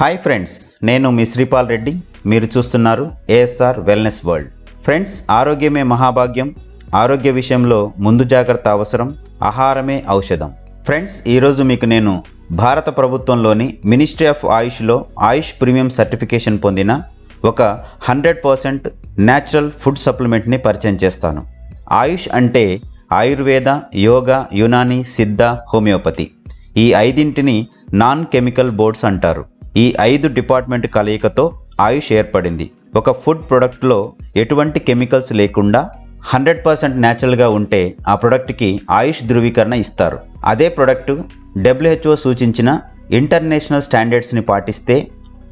Hi friends నేను మీ శ్రీపాల్ రెడ్డి. మీరు చూస్తున్నారు ఏఎస్ఆర్ వెల్నెస్ వరల్డ్ ఫ్రెండ్స్ ఆరోగ్యమే మహాభాగ్యం. ఆరోగ్య విషయంలో ముందు జాగ్రత్త అవసరం ఆహారమే ఔషధం. ఫ్రెండ్స్ ఈరోజు మీకు నేను భారత ప్రభుత్వంలోని మినిస్ట్రీ ఆఫ్ ఆయుష్లో ఆయుష్ ప్రీమియం సర్టిఫికేషన్ పొందిన ఒక హండ్రెడ్ పర్సెంట్ న్యాచురల్ ఫుడ్ సప్లిమెంట్ని పరిచయం చేస్తాను. ఆయుష్ అంటే ఆయుర్వేద యోగా యునాని సిద్ధ హోమియోపతి. ఈ ఐదింటిని నాన్ కెమికల్ బోర్డ్స్ అంటారు. ఈ ఐదు డిపార్ట్మెంట్ కలయికతో ఆయుష్ ఏర్పడింది. ఒక ఫుడ్ ప్రొడక్ట్లో ఎటువంటి కెమికల్స్ లేకుండా హండ్రెడ్ పర్సెంట్ న్యాచురల్గా ఉంటే ఆ ప్రొడక్ట్కి ఆయుష్ ధృవీకరణ ఇస్తారు. అదే ప్రొడక్టు డబ్ల్యూహెచ్ఓ సూచించిన ఇంటర్నేషనల్ స్టాండర్డ్స్ని పాటిస్తే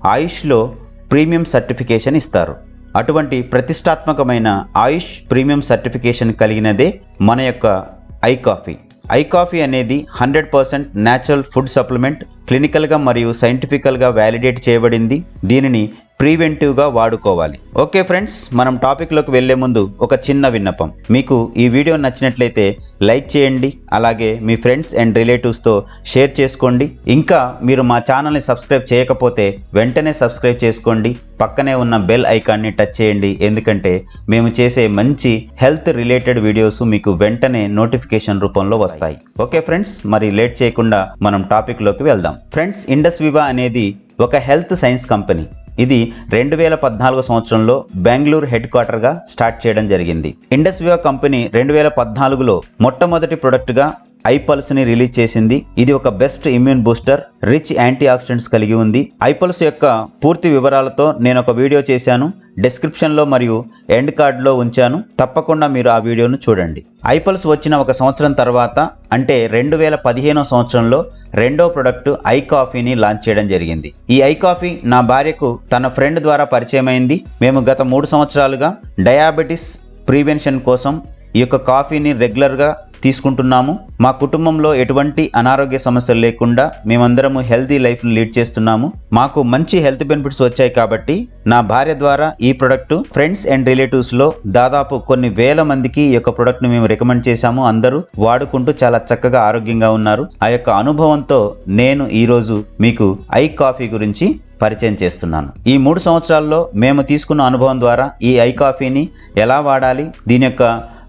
ఆయుష్లో ప్రీమియం సర్టిఫికేషన్ ఇస్తారు. అటువంటి ప్రతిష్టాత్మకమైన ఆయుష్ ప్రీమియం సర్టిఫికేషన్ కలిగినదే మన యొక్క ఐ కాఫీ. ఐ కాఫీ అనేది hundred percent natural food supplement క్లినికల్గా మరియు సైంటిఫికల్గా వ్యాలిడేట్ చేయబడింది. దీనిని ప్రీవెంటివ్గా వాడుకోవాలి. ఓకే ఫ్రెండ్స్ మనం టాపిక్లోకి వెళ్ళే ముందు ఒక చిన్న విన్నపం. మీకు ఈ వీడియో నచ్చినట్లయితే లైక్ చేయండి అలాగే మీ ఫ్రెండ్స్ అండ్ రిలేటివ్స్తో షేర్ చేసుకోండి. ఇంకా మీరు మా ఛానల్ని సబ్స్క్రైబ్ చేయకపోతే వెంటనే సబ్స్క్రైబ్ చేసుకోండి. పక్కనే ఉన్న బెల్ ఐకాన్ని టచ్ చేయండి. ఎందుకంటే మేము చేసే మంచి హెల్త్ రిలేటెడ్ వీడియోస్ మీకు వెంటనే నోటిఫికేషన్ రూపంలో వస్తాయి. ఓకే ఫ్రెండ్స్ మరి లేట్ చేయకుండా మనం టాపిక్లోకి వెళ్దాం. ఫ్రెండ్స్ ఇండస్ వివా అనేది ఒక హెల్త్ సైన్స్ కంపెనీ. ఇది రెండు వేల పద్నాలుగు సంవత్సరంలో బెంగళూరు హెడ్ క్వార్టర్గా స్టార్ట్ చేయడం జరిగింది. ఇండస్ వివా కంపెనీ రెండు వేల పద్నాలుగులో మొట్టమొదటి ప్రొడక్ట్గా ఐపల్స్ని రిలీజ్ చేసింది. ఇది ఒక best immune booster rich antioxidants కలిగి ఉంది. ఐపల్స్ యొక్క పూర్తి వివరాలతో నేను ఒక వీడియో చేశాను. డిస్క్రిప్షన్లో మరియు ఎండ్ కార్డ్లో ఉంచాను. తప్పకుండా మీరు ఆ వీడియోను చూడండి. ఐపల్స్ వచ్చిన ఒక సంవత్సరం తర్వాత అంటే రెండు వేల పదిహేనో సంవత్సరంలో రెండో ప్రొడక్ట్ ఐ కాఫీని లాంచ్ చేయడం జరిగింది. ఈ ఐ కాఫీ నా భార్యకు తన ఫ్రెండ్ ద్వారా పరిచయమైంది. మేము గత మూడు సంవత్సరాలుగా డయాబెటిస్ ప్రివెన్షన్ కోసం ఈ యొక్క కాఫీని రెగ్యులర్గా తీసుకుంటున్నాము. మా కుటుంబంలో ఎటువంటి అనారోగ్య సమస్యలు లేకుండా మేమందరము హెల్తీ లైఫ్ని లీడ్ చేస్తున్నాము. మాకు మంచి హెల్త్ బెనిఫిట్స్ వచ్చాయి కాబట్టి నా భార్య ద్వారా ఈ ప్రొడక్ట్ ఫ్రెండ్స్ అండ్ రిలేటివ్స్లో దాదాపు కొన్ని వేల మందికి ఈ యొక్క ప్రొడక్ట్ని మేము రికమెండ్ చేశాము. అందరూ వాడుకుంటూ చాలా చక్కగా ఆరోగ్యంగా ఉన్నారు. ఆ యొక్క అనుభవంతో నేను ఈరోజు మీకు ఐ కాఫీ గురించి పరిచయం చేస్తున్నాను. ఈ మూడు సంవత్సరాల్లో మేము తీసుకున్న అనుభవం ద్వారా ఈ ఐ కాఫీని ఎలా వాడాలి దీని యొక్క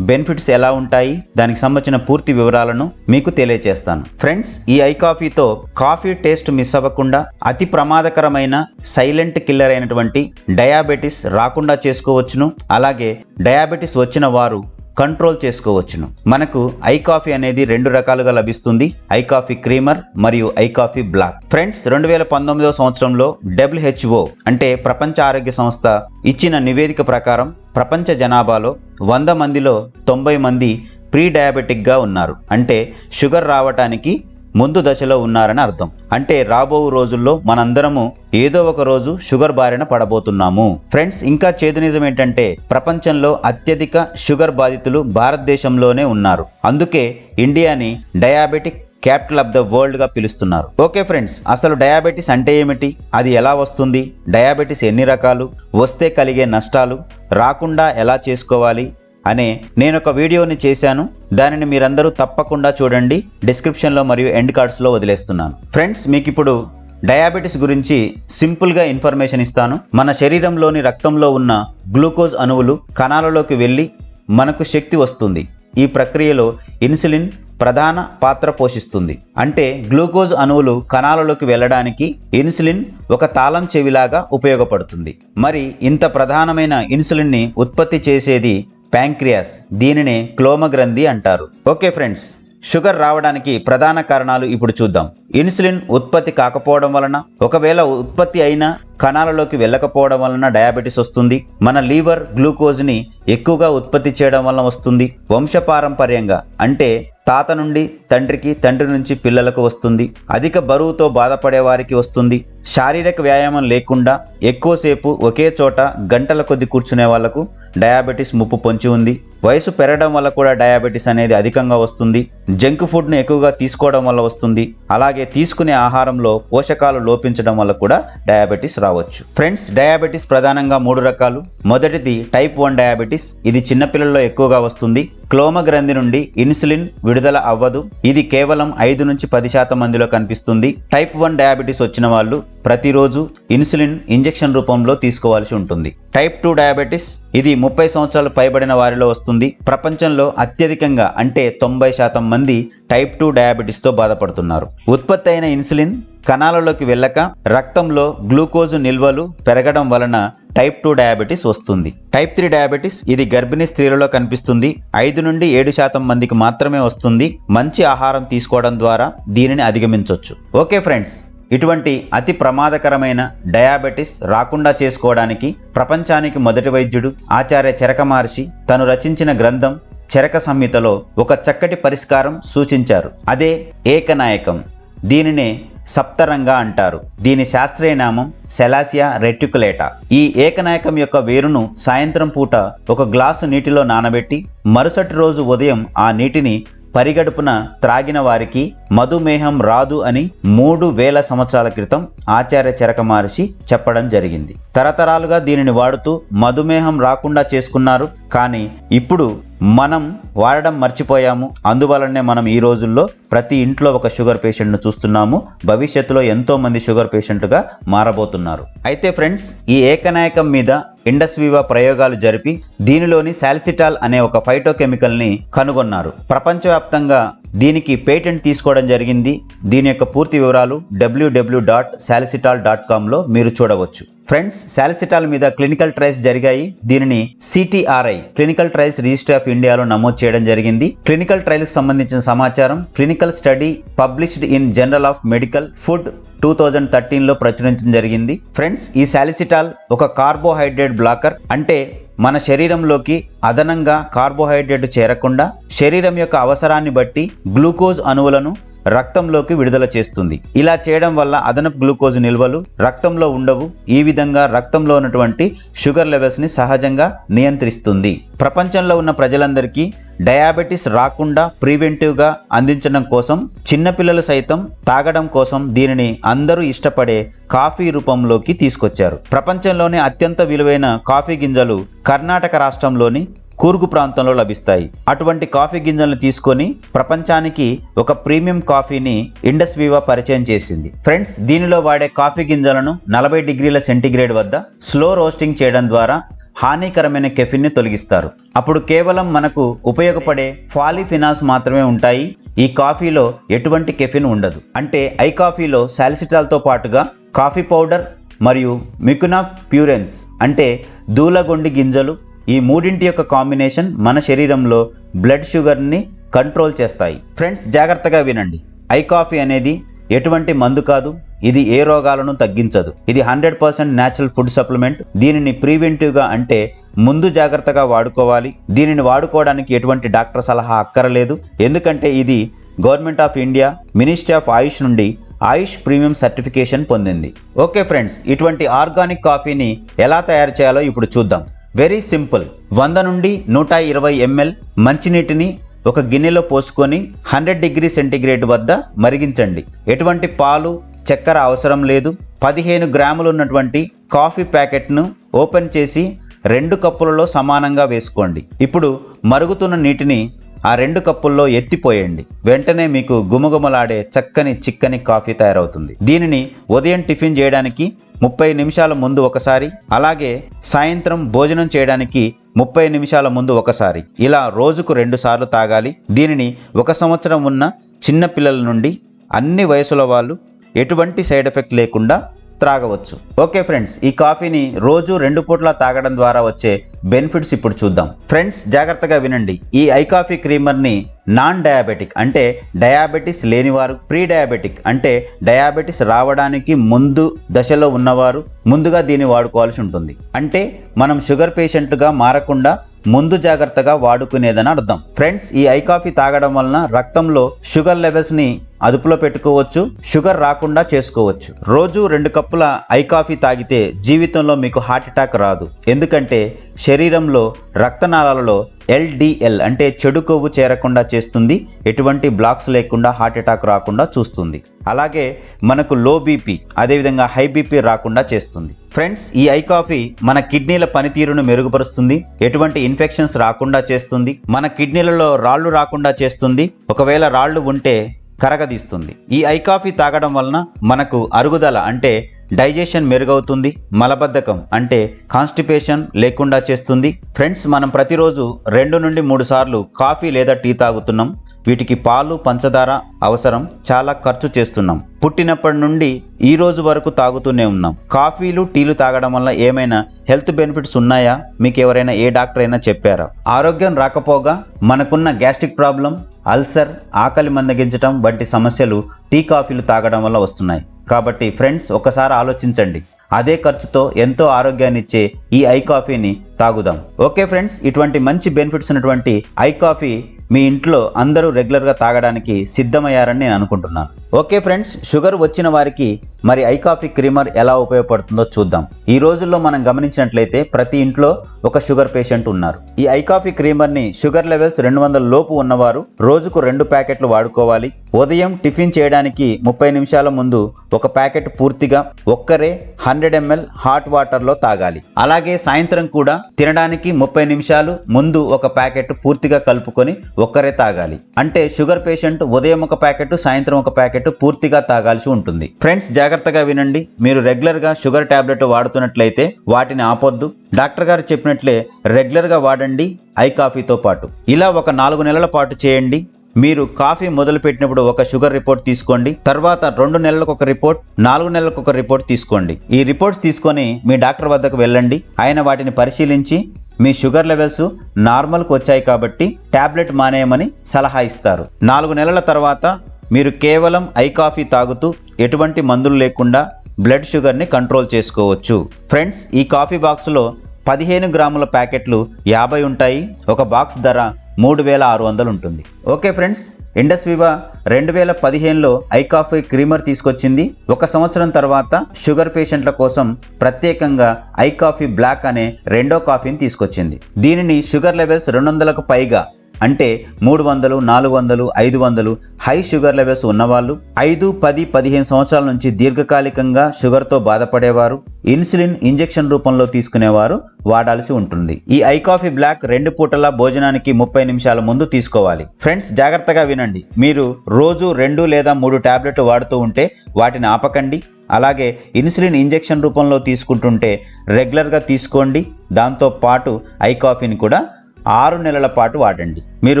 బెనిఫిట్స్ ఎలా ఉంటాయి? దానికి సంబంధించిన పూర్తి వివరాలను మీకు తెలియజేస్తాను ఫ్రెండ్స్ ఈ ఐ కాఫీతో కాఫీ టేస్ట్ మిస్ అవ్వకుండా అతి ప్రమాదకరమైన సైలెంట్ కిల్లర్ అయినటువంటి డయాబెటిస్ రాకుండా చేసుకోవచ్చును. అలాగే డయాబెటిస్ వచ్చిన వారు కంట్రోల్ చేసుకోవచ్చును. మనకు ఐ కాఫీ అనేది రెండు రకాలుగా లభిస్తుంది. ఐ కాఫీ క్రీమర్ మరియు ఐ కాఫీ బ్లాక్. ఫ్రెండ్స్ రెండు వేల పంతొమ్మిదవ సంవత్సరంలో డబ్ల్యూహెచ్ఓ అంటే ప్రపంచ ఆరోగ్య సంస్థ ఇచ్చిన నివేదిక ప్రకారం ప్రపంచ జనాభాలో వంద మందిలో తొంభై మంది ప్రీ డయాబెటిక్గా ఉన్నారు. అంటే షుగర్ రావటానికి ముందు దశలో ఉన్నారని అర్థం. అంటే రాబో రోజుల్లో మనందరము ఏదో ఒక రోజు షుగర్ బారిన పడబోతున్నాము. ఫ్రెండ్స్ ఇంకా చేదు నిజం ఏంటంటే ప్రపంచంలో అత్యధిక షుగర్ బాధితులు భారతదేశంలోనే ఉన్నారు. అందుకే ఇండియాని డయాబెటిక్ క్యాపిటల్ ఆఫ్ ద వరల్డ్గా పిలుస్తున్నారు. ఓకే ఫ్రెండ్స్ అసలు డయాబెటీస్ అంటే ఏమిటి? అది ఎలా వస్తుంది? డయాబెటీస్ ఎన్ని రకాలు? వస్తే కలిగే నష్టాలు రాకుండా ఎలా చేసుకోవాలి? అనే నేను ఒక వీడియోని చేశాను. దానిని మీరందరూ తప్పకుండా చూడండి. డిస్క్రిప్షన్లో మరియు ఎండ్ కార్డ్స్లో వదిలేస్తున్నాను. ఫ్రెండ్స్ మీకు ఇప్పుడు డయాబెటీస్ గురించి సింపుల్గా ఇన్ఫర్మేషన్ ఇస్తాను. మన శరీరంలోని రక్తంలో ఉన్న గ్లూకోజ్ అణువులు కణాలలోకి వెళ్ళి మనకు శక్తి వస్తుంది. ఈ ప్రక్రియలో ఇన్సులిన్ ప్రధాన పాత్ర పోషిస్తుంది. అంటే గ్లూకోజ్ అణువులు కణాలలోకి వెళ్ళడానికి ఇన్సులిన్ ఒక తాళం చెవిలాగా ఉపయోగపడుతుంది. మరి ఇంత ప్రధానమైన ఇన్సులిన్ని ఉత్పత్తి చేసేది ప్యాంక్రియాస్ దీనినే క్లోమగ్రంథి అంటారు. ఓకే ఫ్రెండ్స్ షుగర్ రావడానికి ప్రధాన కారణాలు ఇప్పుడు చూద్దాం. ఇన్సులిన్ ఉత్పత్తి కాకపోవడం వలన ఒకవేళ ఉత్పత్తి అయిన కణాలలోకి వెళ్ళకపోవడం వలన డయాబెటీస్ వస్తుంది. మన లీవర్ గ్లూకోజ్ని ఎక్కువగా ఉత్పత్తి చేయడం వలన వస్తుంది. వంశపారంపర్యంగా అంటే తాత నుండి తండ్రికి తండ్రి నుంచి పిల్లలకు వస్తుంది. అధిక బరువుతో బాధపడే వారికి వస్తుంది. శారీరక వ్యాయామం లేకుండా ఎక్కువసేపు ఒకే చోట గంటల కొద్ది కూర్చునే వాళ్ళకు డయాబెటీస్ ముప్పు పొంచి ఉంది. వయసు పెరగడం వల్ల కూడా డయాబెటీస్ అనేది అధికంగా వస్తుంది. జంక్ ఫుడ్ను ఎక్కువగా తీసుకోవడం వల్ల వస్తుంది. అలాగే తీసుకునే ఆహారంలో పోషకాలు లోపించడం వల్ల కూడా డయాబెటీస్ రావచ్చు. ఫ్రెండ్స్ డయాబెటీస్ ప్రధానంగా మూడు రకాలు. మొదటిది టైప్ వన్ డయాబెటీస్. ఇది చిన్నపిల్లల్లో ఎక్కువగా వస్తుంది. క్లోమ గ్రంథి నుండి ఇన్సులిన్ విడుదల అవ్వదు. ఇది కేవలం ఐదు నుంచి పది శాతం మందిలో కనిపిస్తుంది. టైప్ వన్ డయాబెటీస్ వచ్చిన వాళ్ళు ప్రతిరోజు ఇన్సులిన్ ఇంజెక్షన్ రూపంలో తీసుకోవాల్సి ఉంటుంది. Type two diabetes. ఇది ముప్పై సంవత్సరాలు పైబడిన వారిలో వస్తుంది. ప్రపంచంలో అత్యధికంగా అంటే తొంభై శాతం మంది టైప్ టూ డయాబెటీస్తో బాధపడుతున్నారు. ఉత్పత్తి అయిన ఇన్సులిన్ కణాలలోకి వెళ్ళక రక్తంలో గ్లూకోజు నిల్వలు పెరగడం వలన టైప్ టూ డయాబెటీస్ వస్తుంది. టైప్ త్రీ డయాబెటీస్ ఇది గర్భిణీ స్త్రీలలో కనిపిస్తుంది. ఐదు నుండి ఏడు శాతం మందికి మాత్రమే వస్తుంది. మంచి ఆహారం తీసుకోవడం ద్వారా దీనిని అధిగమించవచ్చు ఓకే ఫ్రెండ్స్ ఇటువంటి అతి ప్రమాదకరమైన డయాబెటిస్ రాకుండా చేసుకోవడానికి ప్రపంచానికి మొదటి వైద్యుడు ఆచార్య చరక మహర్షి తను రచించిన గ్రంథం చరక సంహితలో ఒక చక్కటి పరిష్కారం సూచించారు. అదే ఏకనాయకం. దీనినే సప్తరంగా అంటారు. దీని శాస్త్రీయ నామం సెలాసియా రెటికులేటా. ఈ ఏకనాయకం యొక్క వేరును సాయంత్రం పూట ఒక గ్లాసు నీటిలో నానబెట్టి మరుసటి రోజు ఉదయం ఆ నీటిని పరిగడుపున త్రాగిన వారికి మధుమేహం రాదు అని మూడు వేల సంవత్సరాల క్రితం ఆచార్య చరక మహర్షి చెప్పడం జరిగింది. తరతరాలుగా దీనిని వాడుతూ మధుమేహం రాకుండా చేసుకున్నారు. కానీ ఇప్పుడు మనం వాడడం మర్చిపోయాము. అందువలనే మనం ఈ రోజుల్లో ప్రతి ఇంట్లో ఒక షుగర్ పేషెంట్ను చూస్తున్నాము. భవిష్యత్తులో ఎంతో మంది షుగర్ పేషెంట్గా మారబోతున్నారు. అయితే ఫ్రెండ్స్ ఈ ఏకనాయకం మీద ఇండస్వీవా ప్రయోగాలు జరిపి దీనిలోని సాల్సిటాల్ అనే ఒక ఫైటోకెమికల్ని కనుగొన్నారు. ప్రపంచవ్యాప్తంగా దీనికి పేటెంట్ తీసుకోవడం జరిగింది. దీని యొక్క పూర్తి వివరాలు డబ్ల్యూడబ్ల్యూ డాట్ సాలిసిటాల్ డాట్ కామ్లో మీరు చూడవచ్చు. ఫ్రెండ్స్ సాలిసిటాల్ మీద క్లినికల్ ట్రయల్స్ జరిగాయి. దీనిని CTRI clinical trials registry of ఇండియాలో నమోదు చేయడం జరిగింది. క్లినికల్ ట్రయల్కి సంబంధించిన సమాచారం clinical study published in journal of medical food two thousand థర్టీన్లో ప్రచురించడం జరిగింది. ఫ్రెండ్స్ ఈ సాలిసిటాల్ ఒక కార్బోహైడ్రేట్ బ్లాకర్ అంటే మన శరీరంలోకి అదనంగా కార్బోహైడ్రేట్ చేరకుండా శరీరం యొక్క అవసరాన్ని బట్టి గ్లూకోజ్ అణువులను రక్తంలోకి విడుదల చేస్తుంది. ఇలా చేయడం వల్ల అదనపు గ్లూకోజ్ నిల్వలు రక్తంలో ఉండవు. ఈ విధంగా రక్తంలో ఉన్నటువంటి షుగర్ లెవెల్స్ని సహజంగా నియంత్రిస్తుంది. ప్రపంచంలో ఉన్న ప్రజలందరికీ డయాబెటీస్ రాకుండా ప్రివెంటివ్గా అందించడం కోసం చిన్నపిల్లలు సైతం తాగడం కోసం దీనిని అందరూ ఇష్టపడే కాఫీ రూపంలోకి తీసుకొచ్చారు. ప్రపంచంలోనే అత్యంత విలువైన కాఫీ గింజలు కర్ణాటక రాష్ట్రంలోని కూర్గు ప్రాంతంలో లభిస్తాయి. అటువంటి కాఫీ గింజలను తీసుకొని ప్రపంచానికి ఒక ప్రీమియం కాఫీని ఇండస్ వీవా పరిచయం చేసింది. ఫ్రెండ్స్ దీనిలో వాడే కాఫీ గింజలను నలభై డిగ్రీల సెంటీగ్రేడ్ వద్ద స్లో రోస్టింగ్ చేయడం ద్వారా హానికరమైన కెఫిన్ని తొలగిస్తారు. అప్పుడు కేవలం మనకు ఉపయోగపడే ఫాలిఫినాల్స్ మాత్రమే ఉంటాయి. ఈ కాఫీలో ఎటువంటి కెఫిన్ ఉండదు. అంటే ఐ కాఫీలో సాలిసిటాల్తో పాటుగా కాఫీ పౌడర్ మరియు మికునా ప్యూరెన్స్ అంటే దూలగొండి గింజలు ఈ మూడింటి యొక్క కాంబినేషన్ మన శరీరంలో బ్లడ్ షుగర్ని కంట్రోల్ చేస్తాయి. ఫ్రెండ్స్ జాగ్రత్తగా వినండి. ఐ కాఫీ అనేది ఎటువంటి మందు కాదు. ఇది ఏ రోగాలను తగ్గించదు. ఇది hundred percent natural food supplement దీనిని ప్రివెంటివ్గా అంటే ముందు జాగ్రత్తగా వాడుకోవాలి. దీనిని వాడుకోవడానికి ఎటువంటి డాక్టర్ సలహా అక్కరలేదు. ఎందుకంటే ఇది government of India ministry of AYUSH నుండి ఆయుష్ ప్రీమియం సర్టిఫికేషన్ పొందింది. ఓకే ఫ్రెండ్స్ ఇటువంటి ఆర్గానిక్ కాఫీని ఎలా తయారు చేయాలో ఇప్పుడు చూద్దాం. Very simple. వంద నుండి నూట ఇరవై ఎంఎల్ మంచినీటిని ఒక గిన్నెలో పోసుకొని హండ్రెడ్ డిగ్రీ సెంటీగ్రేడ్ వద్ద మరిగించండి. ఎటువంటి పాలు చక్కెర అవసరం లేదు. పదిహేను గ్రాములు ఉన్నటువంటి కాఫీ ప్యాకెట్ను ఓపెన్ చేసి రెండు కప్పులలో సమానంగా వేసుకోండి. ఇప్పుడు మరుగుతున్న నీటిని ఆ రెండు కప్పుల్లో ఎత్తిపోయండి. వెంటనే మీకు గుమగుమలాడే చక్కని చిక్కని కాఫీ తయారవుతుంది. దీనిని ఉదయం టిఫిన్ చేయడానికి ముప్పై నిమిషాల ముందు ఒకసారి అలాగే సాయంత్రం భోజనం చేయడానికి ముప్పై నిమిషాల ముందు ఒకసారి. ఇలా రోజుకు రెండు సార్లు తాగాలి. దీనిని ఒక సంవత్సరం ఉన్న చిన్న పిల్లల నుండి అన్ని వయసుల వాళ్ళు ఎటువంటి సైడ్ ఎఫెక్ట్ లేకుండా త్రాగవచ్చు. ఓకే ఫ్రెండ్స్ ఈ కాఫీని రోజు రెండు పూట్ల తాగడం ద్వారా వచ్చే బెనిఫిట్స్ ఇప్పుడు చూద్దాం. ఫ్రెండ్స్ జాగ్రత్తగా వినండి. ఈ ఐ కాఫీ క్రీమర్ని నాన్ డయాబెటిక్ అంటే డయాబెటిస్ లేనివారు ప్రీ డయాబెటిక్ అంటే డయాబెటిస్ రావడానికి ముందు దశలో ఉన్నవారు ముందుగా దీన్ని వాడుకోవాల్సి ఉంటుంది. అంటే మనం షుగర్ పేషెంట్లుగా మారకుండా ముందు జాగ్రత్తగా వాడుకునేదని అర్థం. ఫ్రెండ్స్ ఈ ఐ కాఫీ తాగడం వలన రక్తంలో షుగర్ లెవెల్స్ని అదుపులో పెట్టుకోవచ్చు షుగర్ రాకుండా చేసుకోవచ్చు. రోజు రెండు కప్పుల ఐ కాఫీ తాగితే జీవితంలో మీకు హార్ట్ అటాక్ రాదు. ఎందుకంటే శరీరంలో రక్తనాళాలలో ఎల్డిఎల్ అంటే చెడు కొవ్వు చేరకుండా చేస్తుంది ఎటువంటి బ్లాక్స్ లేకుండా హార్ట్ అటాక్ రాకుండా చూస్తుంది. అలాగే మనకు లో బీపీ అదేవిధంగా హై బీపీ రాకుండా చేస్తుంది. ఫ్రెండ్స్ ఈ ఐ కాఫీ మన కిడ్నీల పనితీరును మెరుగుపరుస్తుంది ఎటువంటి ఇన్ఫెక్షన్స్ రాకుండా చేస్తుంది మన కిడ్నీలలో రాళ్ళు రాకుండా చేస్తుంది. ఒకవేళ రాళ్ళు ఉంటే కరగదీస్తుంది. ఈ ఐ కాఫీ తాగడం వలన మనకు అరుగుదల అంటే డైజెషన్ మెరుగవుతుంది మలబద్ధకం అంటే కాన్స్టిపేషన్ లేకుండా చేస్తుంది. ఫ్రెండ్స్ మనం ప్రతిరోజు రెండు నుండి మూడు సార్లు కాఫీ లేదా టీ తాగుతున్నాం. వీటికి పాలు పంచదార అవసరం చాలా ఖర్చు చేస్తున్నాం. పుట్టినప్పటి నుండి ఈ రోజు వరకు తాగుతూనే ఉన్నాం. కాఫీలు టీలు తాగడం వల్ల ఏమైనా హెల్త్ బెనిఫిట్స్ ఉన్నాయా? మీకు ఎవరైనా ఏ డాక్టర్ అయినా చెప్పారా? ఆరోగ్యం రాకపోగా మనకున్న గ్యాస్ట్రిక్ ప్రాబ్లం అల్సర్ ఆకలి మందగించడం వంటి సమస్యలు టీ కాఫీలు తాగడం వల్ల వస్తున్నాయి. కాబట్టి ఫ్రెండ్స్ ఒకసారి ఆలోచించండి. అదే ఖర్చుతో ఎంతో ఆరోగ్యాన్ని ఇచ్చే ఈ ఐ కాఫీని తాగుదాం. ఓకే ఫ్రెండ్స్ ఇటువంటి మంచి బెనిఫిట్స్ ఉన్నటువంటి ఐ కాఫీ మీ ఇంట్లో అందరూ రెగ్యులర్గా తాగడానికి సిద్ధమయ్యారని నేను అనుకుంటున్నాను. ఓకే ఫ్రెండ్స్ షుగర్ వచ్చిన వారికి మరి ఐ కాఫీ క్రీమర్ ఎలా ఉపయోగపడుతుందో చూద్దాం. ఈ రోజుల్లో మనం గమనించినట్లయితే ప్రతి ఇంట్లో ఒక షుగర్ పేషెంట్ ఉన్నారు. ఈ ఐ కాఫీ క్రీమర్ని షుగర్ లెవెల్స్ రెండు వందల లోపు ఉన్నవారు రోజుకు రెండు ప్యాకెట్లు వాడుకోవాలి. ఉదయం టిఫిన్ చేయడానికి ముప్పై నిమిషాల ముందు ఒక ప్యాకెట్ పూర్తిగా ఒక్కరే హండ్రెడ్ ఎంఎల్ హాట్ వాటర్లో తాగాలి. అలాగే సాయంత్రం కూడా తినడానికి ముప్పై నిమిషాలు ముందు ఒక ప్యాకెట్ పూర్తిగా కలుపుకొని ఒక్కరే తాగాలి. అంటే షుగర్ పేషెంట్ ఉదయం ఒక ప్యాకెట్ సాయంత్రం ఒక ప్యాకెట్ పూర్తిగా తాగాల్సి ఉంటుంది. ఫ్రెండ్స్ జాగ్రత్తగా వినండి. మీరు రెగ్యులర్గా షుగర్ టాబ్లెట్ వాడుతున్నట్లయితే వాటిని ఆపొద్దు. డాక్టర్ గారు చెప్పినట్లే రెగ్యులర్గా వాడండి ఐ కాఫీతో పాటు. ఇలా ఒక నాలుగు నెలల పాటు చేయండి. మీరు కాఫీ మొదలుపెట్టినప్పుడు ఒక షుగర్ రిపోర్ట్ తీసుకోండి. తర్వాత రెండు నెలలకు ఒక రిపోర్ట్ నాలుగు నెలలకు ఒక రిపోర్ట్ తీసుకోండి. ఈ రిపోర్ట్స్ తీసుకొని మీ డాక్టర్ వద్దకు వెళ్ళండి. ఆయన వాటిని పరిశీలించి మీ షుగర్ లెవెల్స్ నార్మల్కి వచ్చాయి కాబట్టి ట్యాబ్లెట్ మానేయమని సలహా ఇస్తారు. నాలుగు నెలల తర్వాత మీరు కేవలం ఐ కాఫీ తాగుతూ ఎటువంటి మందులు లేకుండా బ్లడ్ షుగర్ని కంట్రోల్ చేసుకోవచ్చు. ఫ్రెండ్స్ ఈ కాఫీ బాక్స్లో పదిహేను గ్రాముల ప్యాకెట్లు యాభై ఉంటాయి. ఒక బాక్స్ ధర మూడు వేల ఆరు వందలు ఉంటుంది. ఓకే ఫ్రెండ్స్ ఇండస్ వివా రెండు వేల పదిహేనులో ఐ కాఫీ క్రీమర్ తీసుకొచ్చింది. ఒక సంవత్సరం తర్వాత షుగర్ పేషెంట్ల కోసం ప్రత్యేకంగా ఐ కాఫీ బ్లాక్ అనే రెండో కాఫీని తీసుకొచ్చింది. దీనిని షుగర్ లెవెల్స్ రెండు వందలకు పైగా అంటే మూడు వందలు నాలుగు వందలు ఐదు వందలు హై షుగర్ లెవెల్స్ ఉన్నవాళ్ళు ఐదు పది పదిహేను సంవత్సరాల నుంచి దీర్ఘకాలికంగా షుగర్తో బాధపడేవారు ఇన్సులిన్ ఇంజెక్షన్ రూపంలో తీసుకునేవారు వాడాల్సి ఉంటుంది. ఈ ఐ కాఫీ బ్లాక్ రెండు పూటల భోజనానికి ముప్పై నిమిషాల ముందు తీసుకోవాలి. ఫ్రెండ్స్ జాగ్రత్తగా వినండి. మీరు రోజు రెండు లేదా మూడు టాబ్లెట్లు వాడుతూ ఉంటే వాటిని ఆపకండి. అలాగే ఇన్సులిన్ ఇంజెక్షన్ రూపంలో తీసుకుంటుంటే రెగ్యులర్గా తీసుకోండి. దాంతో పాటు ఐ కాఫీని కూడా ఆరు నెలల పాటు వాడండి. మీరు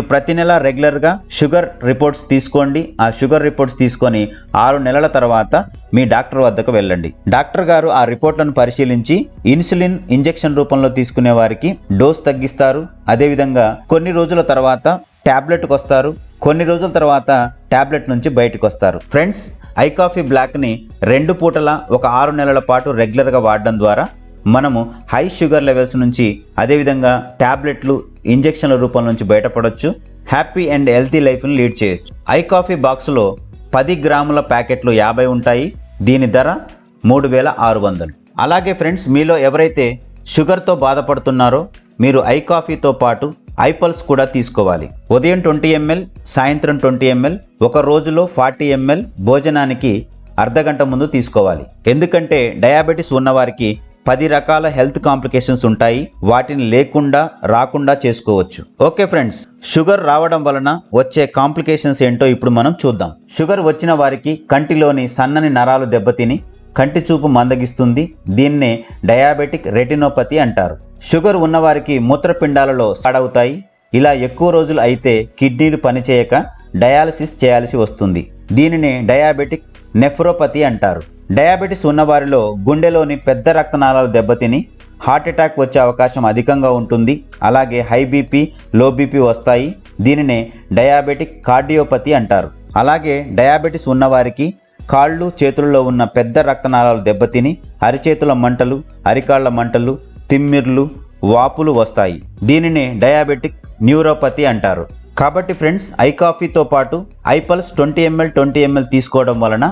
ప్రతి నెల రెగ్యులర్గా షుగర్ రిపోర్ట్స్ తీసుకోండి. ఆ షుగర్ రిపోర్ట్స్ తీసుకొని ఆరు నెలల తర్వాత మీ డాక్టర్ వద్దకు వెళ్ళండి. డాక్టర్ గారు ఆ రిపోర్ట్లను పరిశీలించి ఇన్సులిన్ ఇంజెక్షన్ రూపంలో తీసుకునే వారికి డోస్ తగ్గిస్తారు. అదేవిధంగా కొన్ని రోజుల తర్వాత ట్యాబ్లెట్కి వస్తారు. కొన్ని రోజుల తర్వాత ట్యాబ్లెట్ నుంచి బయటకు వస్తారు. ఫ్రెండ్స్ ఐ కాఫీ బ్లాక్ని రెండు పూటల ఒక ఆరు నెలల పాటు రెగ్యులర్గా వాడడం ద్వారా మనము హై షుగర్ లెవెల్స్ నుంచి అదేవిధంగా ట్యాబ్లెట్లు ఇంజెక్షన్ల రూపం నుంచి బయటపడవచ్చు హ్యాపీ అండ్ హెల్తీ లైఫ్ని లీడ్ చేయొచ్చు. ఐ కాఫీ బాక్స్లో పది గ్రాముల ప్యాకెట్లు యాభై ఉంటాయి. దీని ధర మూడు వేల ఆరు వందలు. అలాగే ఫ్రెండ్స్ మీలో ఎవరైతే షుగర్తో బాధపడుతున్నారో మీరు ఐ కాఫీతో పాటు ఐపల్స్ కూడా తీసుకోవాలి. ఉదయం ట్వంటీ ఎంఎల్ సాయంత్రం ట్వంటీ ఎంఎల్ ఒక రోజులో ఫార్టీ ఎంఎల్ భోజనానికి అర్ధగంట ముందు తీసుకోవాలి. ఎందుకంటే డయాబెటీస్ ఉన్నవారికి పది రకాల హెల్త్ కాంప్లికేషన్స్ ఉంటాయి. వాటిని లేకుండా రాకుండా చేసుకోవచ్చు. ఓకే ఫ్రెండ్స్ షుగర్ రావడం వలన వచ్చే కాంప్లికేషన్స్ ఏంటో ఇప్పుడు మనం చూద్దాం. షుగర్ వచ్చిన వారికి కంటిలోని సన్నని నరాలు దెబ్బతిని కంటి చూపు మందగిస్తుంది. దీన్నే డయాబెటిక్ రెటినోపతి అంటారు. షుగర్ ఉన్నవారికి మూత్రపిండాలలో సడవుతాయి. ఇలా ఎక్కువ రోజులు అయితే కిడ్నీలు పనిచేయక డయాలసిస్ చేయాల్సి వస్తుంది. దీనిని డయాబెటిక్ నెఫ్రోపతి అంటారు. డయాబెటిస్ ఉన్నవారిలో గుండెలోని పెద్ద రక్తనాళాలు దెబ్బతిని హార్ట్ అటాక్ వచ్చే అవకాశం అధికంగా ఉంటుంది. అలాగే హై బీపీ లో బీపీ వస్తాయి. దీనినే డయాబెటిక్ కార్డియోపతి అంటారు. అలాగే డయాబెటిస్ ఉన్నవారికి కాళ్ళు చేతుల్లో ఉన్న పెద్ద రక్తనాళాలు దెబ్బతిని అరిచేతుల మంటలు అరికాళ్ళ మంటలు తిమ్మిర్లు వాపులు వస్తాయి. దీనిని డయాబెటిక్ న్యూరోపతి అంటారు. కాబట్టి ఫ్రెండ్స్ ఐ కాఫీతో పాటు I pulse twenty ML twenty ML తీసుకోవడం వలన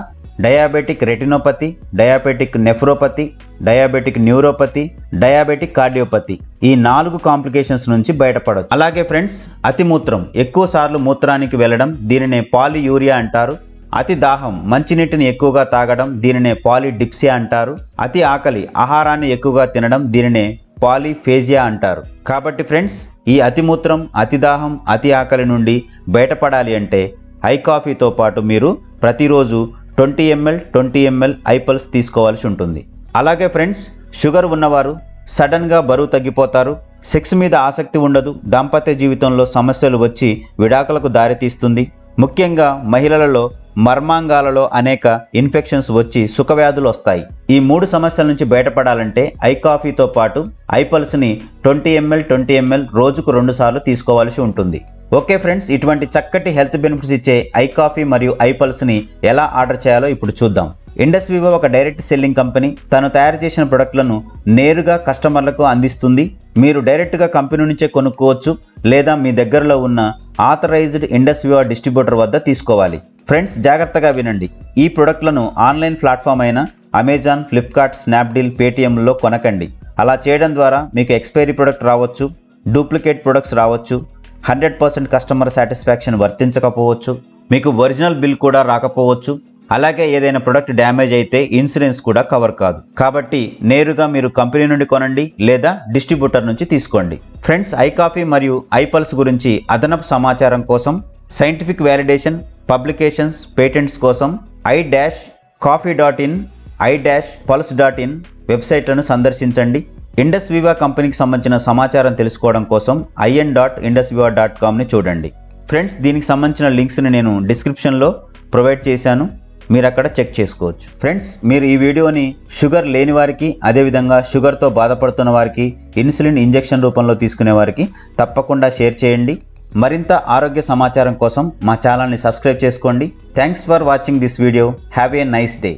diabetic retinopathy diabetic nephropathy diabetic neuropathy diabetic cardiopathy ఈ నాలుగు కాంప్లికేషన్స్ నుంచి బయటపడవచ్చు అలాగే ఫ్రెండ్స్ అతిమూత్రం ఎక్కువ సార్లు మూత్రానికి వెళ్ళడం దీనినే పాలియూరియా అంటారు. అతి దాహం. మంచినీటిని ఎక్కువగా తాగడం దీనినే పాలిడిప్సియా అంటారు. అతి ఆకలి. ఆహారాన్ని ఎక్కువగా తినడం దీనినే పాలిఫేజియా అంటారు. కాబట్టి ఫ్రెండ్స్ ఈ అతిమూత్రం అతిదాహం అతి ఆకలి నుండి బయటపడాలి అంటే ఐ కాఫీతో పాటు మీరు ప్రతిరోజు twenty ML twenty ML I pulse తీసుకోవాల్సి ఉంటుంది. అలాగే ఫ్రెండ్స్ షుగర్ ఉన్నవారు సడన్గా బరువు తగ్గిపోతారు సెక్స్ మీద ఆసక్తి ఉండదు దాంపత్య జీవితంలో సమస్యలు వచ్చి విడాకులకు దారితీస్తుంది. ముఖ్యంగా మహిళలలో మర్మాంగాలలో అనేక ఇన్ఫెక్షన్స్ వచ్చి సుఖవ్యాధులు వస్తాయి. ఈ మూడు సమస్యల నుంచి బయటపడాలంటే ఐ కాఫీతో పాటు ఐపల్స్ని ట్వంటీ ఎంఎల్ ట్వంటీ ఎంఎల్ రోజుకు రెండుసార్లు తీసుకోవాల్సి ఉంటుంది. ఓకే ఫ్రెండ్స్ ఇటువంటి చక్కటి హెల్త్ బెనిఫిట్స్ ఇచ్చే ఐ కాఫీ మరియు ఐపల్స్ని ఎలా ఆర్డర్ చేయాలో ఇప్పుడు చూద్దాం. ఇండస్ వివో ఒక డైరెక్ట్ సెల్లింగ్ కంపెనీ. తను తయారు చేసిన ప్రొడక్ట్లను నేరుగా కస్టమర్లకు అందిస్తుంది. మీరు డైరెక్ట్గా కంపెనీ నుంచే కొనుక్కోవచ్చు లేదా మీ దగ్గరలో ఉన్న ఆథరైజ్డ్ ఇండస్ వివో డిస్ట్రిబ్యూటర్ వద్ద తీసుకోవాలి. ఫ్రెండ్స్ జాగ్రత్తగా వినండి. ఈ ప్రొడక్ట్లను ఆన్లైన్ ప్లాట్ఫామ్ అయిన అమెజాన్ ఫ్లిప్కార్ట్ స్నాప్డీల్ పేటీఎంలో కొనకండి. అలా చేయడం ద్వారా మీకు ఎక్స్పైరీ ప్రొడక్ట్ రావచ్చు డూప్లికేట్ ప్రొడక్ట్స్ రావచ్చు హండ్రెడ్ పర్సెంట్ కస్టమర్ సాటిస్ఫాక్షన్ వర్తించకపోవచ్చు మీకు ఒరిజినల్ బిల్ కూడా రాకపోవచ్చు అలాగే ఏదైనా ప్రొడక్ట్ డ్యామేజ్ అయితే ఇన్సూరెన్స్ కూడా కవర్ కాదు. కాబట్టి నేరుగా మీరు కంపెనీ నుండి కొనండి లేదా డిస్ట్రిబ్యూటర్ నుంచి తీసుకోండి. ఫ్రెండ్స్ ఐ కాఫీ మరియు ఐపల్స్ గురించి అదనపు సమాచారం కోసం సైంటిఫిక్ వ్యాలిడేషన్ పబ్లికేషన్స్ పేటెంట్స్ కోసం I dash coffee dot in I dash pulse dot in వెబ్సైట్లను సందర్శించండి. ఇండస్ వివా కంపెనీకి సంబంధించిన సమాచారం తెలుసుకోవడం కోసం IN dot Indus Viva dot కామ్ని చూడండి. ఫ్రెండ్స్ దీనికి సంబంధించిన లింక్స్ని నేను డిస్క్రిప్షన్లో ప్రొవైడ్ చేశాను. మీరు అక్కడ చెక్ చేసుకోవచ్చు. ఫ్రెండ్స్ మీరు ఈ వీడియోని షుగర్ లేని వారికి అదేవిధంగా షుగర్తో బాధపడుతున్న వారికి ఇన్సులిన్ ఇంజెక్షన్ రూపంలో తీసుకునే వారికి తప్పకుండా షేర్ చేయండి. మరింత ఆరోగ్య సమాచారం కోసం మా ఛానల్ని సబ్స్క్రైబ్ చేసుకోండి. Thanks for watching this video have a nice day